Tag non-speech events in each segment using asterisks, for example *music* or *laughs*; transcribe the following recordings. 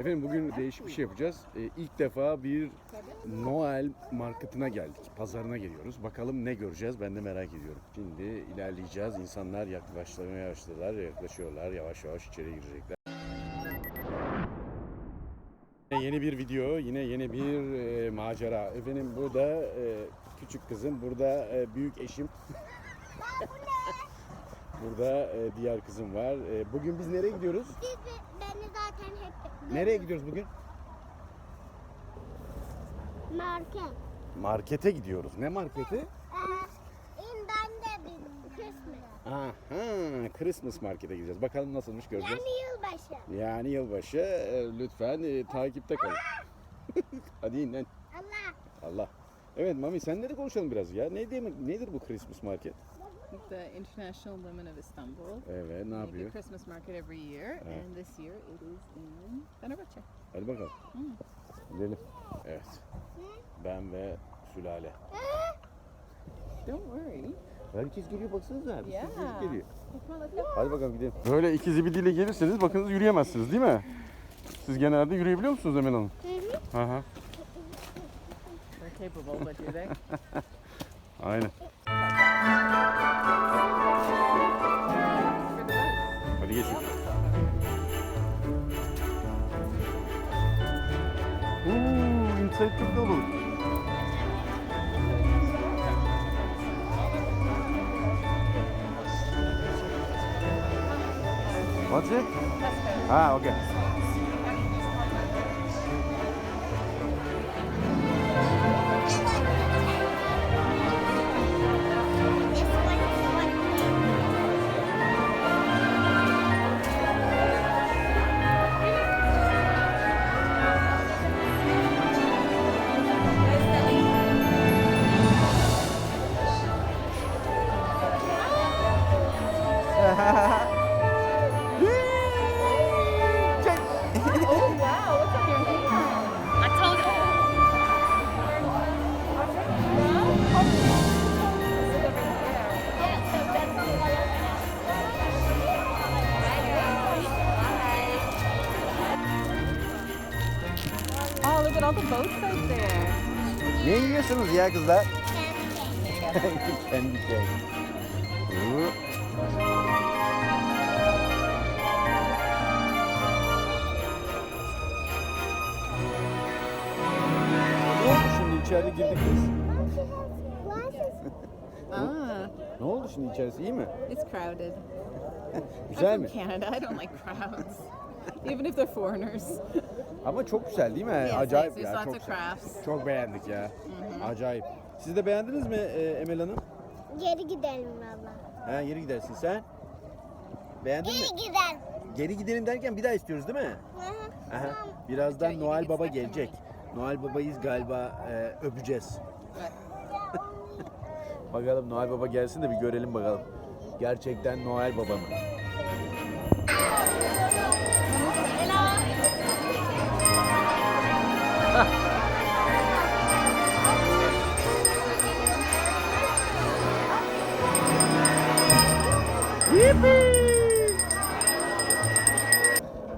Efendim bugün değişik bir şey yapacağız. Ee, ilk defa bir Noel marketine geldik. Pazarına geliyoruz. Bakalım ne göreceğiz ben de merak ediyorum. Şimdi ilerleyeceğiz. İnsanlar yaklaşmaya başladılar. Yaklaşıyorlar. Yavaş yavaş içeri girecekler. Yine Yeni bir video, yine yeni bir e, macera. Efendim burada e, küçük kızım, burada e, büyük eşim. burada *laughs* e, diğer kızım var. E, bugün biz nereye gidiyoruz? Zaten hep Nereye gidiyoruz bugün? market. Markete gidiyoruz. Ne marketi? Ee. Aha, Christmas markete gideceğiz. Bakalım nasılmış göreceğiz. Yani yılbaşı. Yani yılbaşı e, lütfen e, takipte kalın. *laughs* Hadi in lan. Allah. Allah. Evet Mami senle de konuşalım biraz ya. Ne demek nedir bu Christmas market? The International Women of Istanbul. Evet ne yapıyor? Christmas market every year, and this year it is in Fenerbahçe. Hadi bakalım. Gidelim. Evet. Ben ve sülale. Don't worry. Herkes geliyor baksanıza. Bir sürü Yeah. geliyor. Hadi bakalım gidelim. Böyle iki zibidiyle gelirseniz bakınız yürüyemezsiniz değil mi? Siz genelde yürüyebiliyor musunuz Emel Hanım? Hı hı. They're capable, but do they? *laughs* Aynen. Uuu, inside çok dolu. What's it? Ah, okay. At all the boats out there. Ne yiyorsunuz ya kızlar? Kendi. Hı. Ne oldu şimdi içeride girdik biz? Ah, Ne oldu şimdi içerisi iyi mi? it's crowded. Güzel I'm mi? from Canada. I don't like crowds, even if they're foreigners. Ama çok güzel değil mi? Yes, Acayip yes, ya. Çok, of crafts. çok beğendik ya. Acayip. Siz de beğendiniz mi e, Emel Hanım? Geri gidelim valla. Ha geri gidersin sen. Beğendin mi? Geri gidelim. Geri gidelim derken bir daha istiyoruz değil mi? Aha. Birazdan Noel Baba gelecek. Noel Baba'yız galiba e, öpeceğiz. Bakalım Noel Baba gelsin de bir görelim bakalım. Gerçekten Noel Baba mı? *laughs*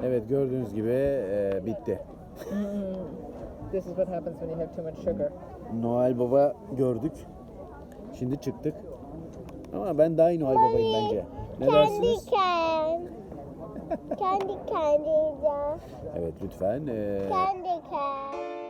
Evet gördüğünüz gibi e, bitti. This is what happens when you have too much sugar. Noel Baba gördük. Şimdi çıktık. Ama ben daha iyi Noel Baba'yım bence. Ne dersiniz? Kendi. kendi kendi yiyeceğim. Evet lütfen. e, Kendi kendi.